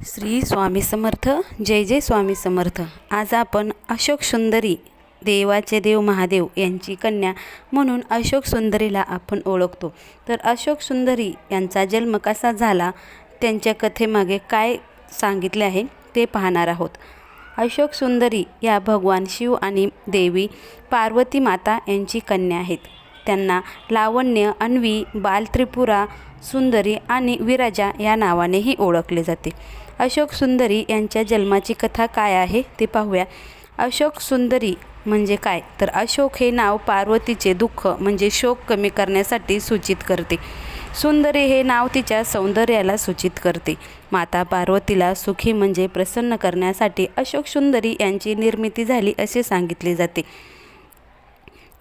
श्री स्वामी समर्थ जय जय स्वामी समर्थ. आज आपण अशोक सुंदरी देवाचे देव महादेव यांची कन्या म्हणून अशोक सुंदरीला आपण ओळखतो. तर अशोक सुंदरी यांचा जन्म कसा झाला? त्यांच्या कथेमागे काय सांगितले आहे? ते पाहणार आहोत. अशोक सुंदरी या भगवान शिव आणि देवी पार्वती माता यांची कन्या आहेत. त्यांना लावण्य अन्वी बालत्रिपुरा सुंदरी आणि विराजा या नावानेही ओळखले जाते. अशोक सुंदरी यांच्या जन्माची कथा काय आहे ते पाहूया. अशोक सुंदरी म्हणजे काय? तर अशोक हे नाव पार्वतीचे दुःख म्हणजे शोक कमी करण्यासाठी सूचित करते. सुंदरी हे नाव तिच्या सौंदर्याला सूचित करते. माता पार्वतीला सुखी म्हणजे प्रसन्न करण्यासाठी अशोक सुंदरी यांची निर्मिती झाली असे सांगितले जाते.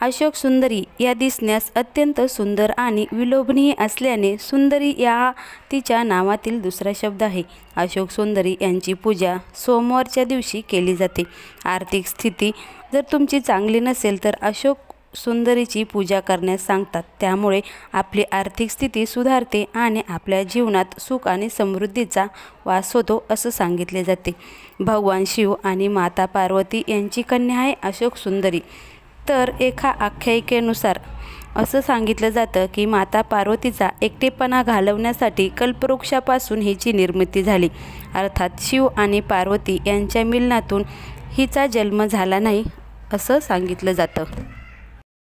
अशोक सुंदरी या दिसण्यास अत्यंत सुंदर आणि विलोभनीय असल्याने सुंदरी या तिच्या नावातील दुसरा शब्द आहे. अशोक सुंदरी यांची पूजा सोमवारच्या दिवशी केली जाते. आर्थिक स्थिती जर तुमची चांगली नसेल तर अशोक सुंदरीची पूजा करण्यास सांगतात. त्यामुळे आपली आर्थिक स्थिती सुधारते आणि आपल्या जीवनात सुख आणि समृद्धीचा वास होतो असं सांगितले जाते. भगवान शिव आणि माता पार्वती यांची कन्या आहे अशोक सुंदरी. तर एका आख्यायिकेनुसार असं सांगितलं जातं की माता पार्वतीचा एकटेपणा घालवण्यासाठी कल्पवृक्षापासून हिची निर्मिती झाली. अर्थात शिव आणि पार्वती यांच्या मिलनातून हिचा जन्म झाला नाही असं सांगितलं जातं.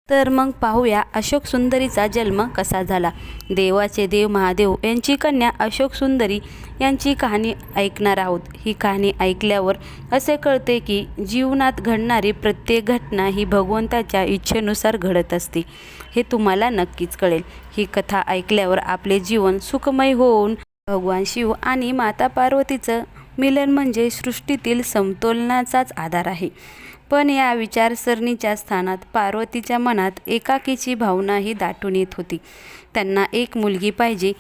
तर मग पाहूया अशोक सुंदरीचा जन्म कसा झाला. देवाचे देव महादेव यांची कन्या अशोक सुंदरी यांची कहाणी ऐकणार आहोत. ही कहाणी ऐकल्यावर असे कळते की जीवनात घडणारी प्रत्येक घटना ही भगवंताच्या इच्छेनुसार घडत असते. हे तुम्हाला नक्कीच कळेल. ही कथा ऐकल्यावर आपले जीवन सुखमय होऊन भगवान शिव आणि माता पार्वतीचं मिलन म्हणजे सृष्टीतील समतोलनाचाच आधार आहे. पण या विचारसरणीच्या स्थानात पार्वतीच्या मनात एकाकीची भावनाही दाटून येत होती. त्यांना एक मुलगी पाहिजे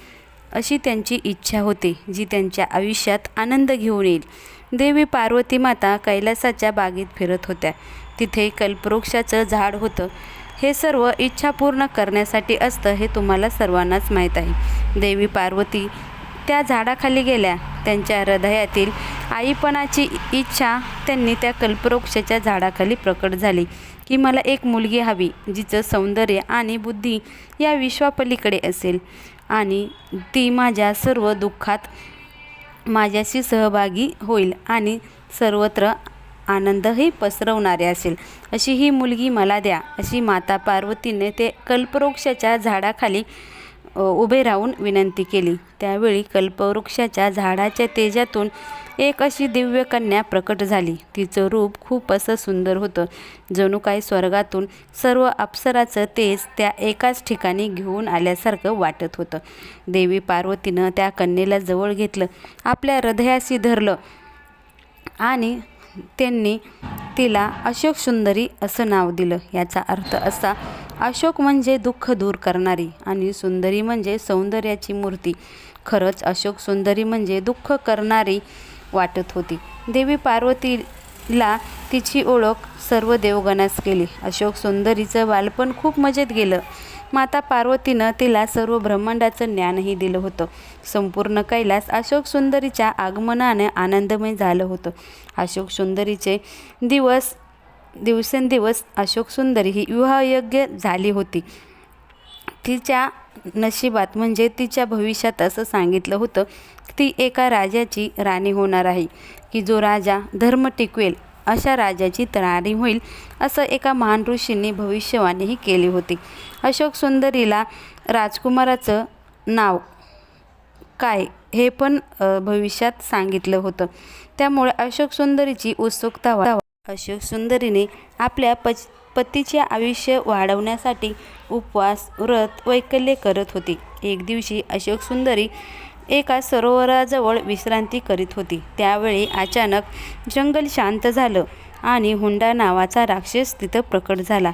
अशी त्यांची इच्छा होती जी त्यांच्या आयुष्यात आनंद घेऊन येईल. देवी पार्वती माता कैलासाच्या बागेत फिरत होत्या. तिथे कल्पवृक्षाचं झाड होतं. हे सर्व इच्छा पूर्ण करण्यासाठी असतं हे तुम्हाला सर्वांनाच माहीत आहे. देवी पार्वती त्या झाडाखाली गेल्या. त्यांच्या हृदयातील आईपणाची इच्छा त्यांनी त्या कल्पवृक्षाच्या झाडाखाली प्रकट झाली की मला एक मुलगी हवी जिचं सौंदर्य आणि बुद्धी या विश्वापलीकडे असेल. आणि ती माझ्या सर्व दुःखात माझ्याशी सहभागी होईल आणि सर्वत्र आनंदही पसरवणारे असेल. अशी ही मुलगी मला द्या अशी माता पार्वतीने ते कल्पवृक्षाच्या झाडाखाली उभे राहून विनंती केली. त्यावेळी कल्पवृक्षाच्या झाडाच्या तेजातून एक अशी दिव्य कन्या प्रकट झाली. तिचं रूप खूप असं सुंदर होतं. जणू काही स्वर्गातून सर्व अप्सराचं तेज त्या एकाच ठिकाणी घेऊन आल्यासारखं वाटत होतं. देवी पार्वतीनं त्या कन्येला जवळ घेतलं. आपल्या हृदयाशी धरलं. आणि त्यांनी तिला अशोक सुंदरी असं नाव दिलं. याचा अर्थ असा अशोक म्हणजे दुःख दूर करणारी आणि सुंदरी म्हणजे सौंदर्याची मूर्ती. खरंच अशोक सुंदरी म्हणजे दुःख करणारी वाटत होती. देवी पार्वतीला तिची ओळख सर्व देवगणास केली. अशोक सुंदरीचं बालपण खूप मजेत गेलं. माता पार्वतीनं तिला सर्व ब्रह्मांडाचं ज्ञानही दिलं होतं. संपूर्ण कैलास अशोक सुंदरीच्या आगमनाने आनंदमय झालं होतं. अशोक सुंदरीचे दिवस दिवसेंदिवस अशोक सुंदरी ही विवाहयोग्य झाली होती. तिच्या नशिबात म्हणजे तिच्या भविष्यात असं सांगितलं होतं ती एका राजाची राणी होणार आहे की जो राजा धर्म टिकवेल अशा राजाची तयारी होईल असं एका महान ऋषींनी भविष्यवाणीही केली होती. अशोक सुंदरीला राजकुमाराचं नाव काय हे पण भविष्यात सांगितलं होतं. त्यामुळे अशोक सुंदरीची उत्सुकता अशोक सुंदरीने आपल्या पच पतीचे आयुष्य वाढवण्यासाठी उपवास व्रत वैकल्य करत होती. एक दिवशी अशोक सुंदरी एका सरोवराजवळ विश्रांती करीत होती. त्यावेळी अचानक जंगल शांत झालं आणि हुंडा नावाचा राक्षस तिथं प्रकट झाला.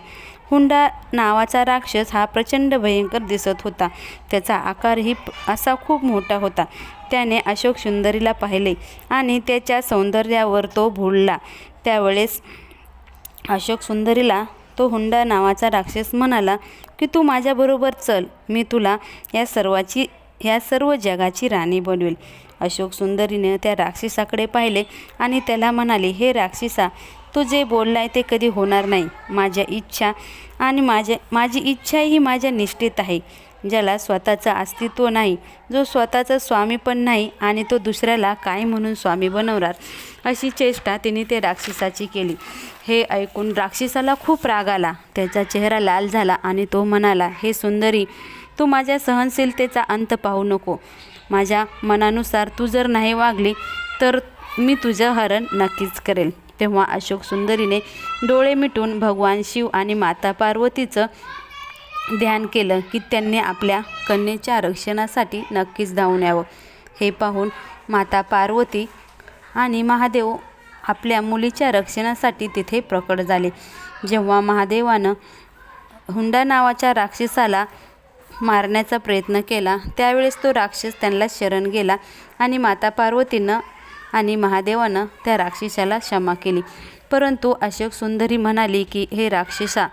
हुंडा नावाचा राक्षस हा प्रचंड भयंकर दिसत होता. त्याचा आकारही असा खूप मोठा होता. त्याने अशोक सुंदरीला पाहिले आणि त्याच्या सौंदर्यावर तो भुलला. त्यावेळेस अशोक सुंदरीला तो हुंडा नावाचा राक्षस म्हणाला की तू माझ्याबरोबर चल मी तुला या सर्वाची ह्या सर्व जगाची राणी बनवेल. अशोक सुंदरीने त्या राक्षसाकडे पाहिले आणि त्याला म्हणाले हे राक्षसा तू जे बोललाय ते कधी होणार नाही. माझ्या इच्छा आणि माझ्या माझी इच्छा ही माझ्या निष्ठेत आहे. ज्याला स्वतःचं अस्तित्व नाही जो स्वतःचा स्वामी पण नाही आणि तो दुसऱ्याला काय म्हणून स्वामी बनवणार? अशी चेष्टा तिने ते राक्षसाची केली. हे ऐकून राक्षसाला खूप राग आला. त्याचा चेहरा लाल झाला आणि तो म्हणाला हे सुंदरी तू माझ्या सहनशीलतेचा अंत पाहू नको. माझ्या मनानुसार तू जर नाही वागली तर मी तुझं हरण नक्कीच करेल. तेव्हा अशोक सुंदरीने डोळे मिटून भगवान शिव आणि माता पार्वतीचं ध्यान केलं की त्यांनी आपल्या कन्येच्या रक्षणासाठी नक्कीच धावून यावं. हे पाहून माता पार्वती आणि महादेव आपल्या मुलीच्या रक्षणासाठी तिथे प्रकट झाले. जेव्हा महादेवानं हुंडा नावाच्या राक्षसाला मारण्याचा प्रयत्न केला त्यावेळेस तो राक्षस त्यांना शरण गेला आणि माता पार्वतीनं आणि महादेवानं त्या राक्षसाला क्षमा केली. परंतु अशोक सुंदरी म्हणाली की हे राक्षसा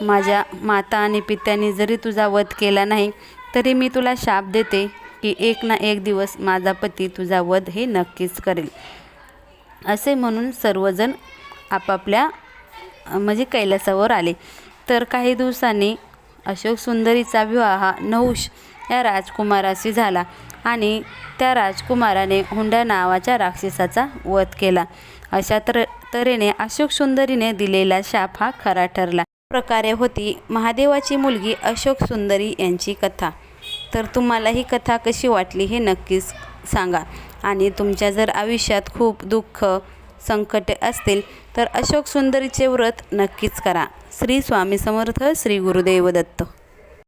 माझ्या माता आणि पित्याने जरी तुझा वध केला नाही तरी मी तुला शाप देते की एक ना एक दिवस माझा पती तुझा वध हे नक्कीच करेल. असे म्हणून सर्वजण आपापल्या म्हणजे कैलासावर आले. तर काही दिवसांनी अशोक सुंदरीचा विवाह नहुष या राजकुमाराशी झाला आणि त्या राजकुमाराने हुंडा नावाच्या राक्षसाचा वध केला. अशा तर तऱ्हेने अशोक सुंदरीने दिलेला शाप हा खरा ठरला. प्रकारे होती. महादेवाची मुलगी अशोक सुंदरी यांची कथा. तर तुम्हाला ही कथा कशी वाटली हे नक्कीच सांगा. आणि तुमच्या जर आयुष्यात खूप दुःख संकटे असतील तर अशोक सुंदरीचे व्रत नक्कीच करा. श्री स्वामी समर्थ श्री गुरुदेव दत्त.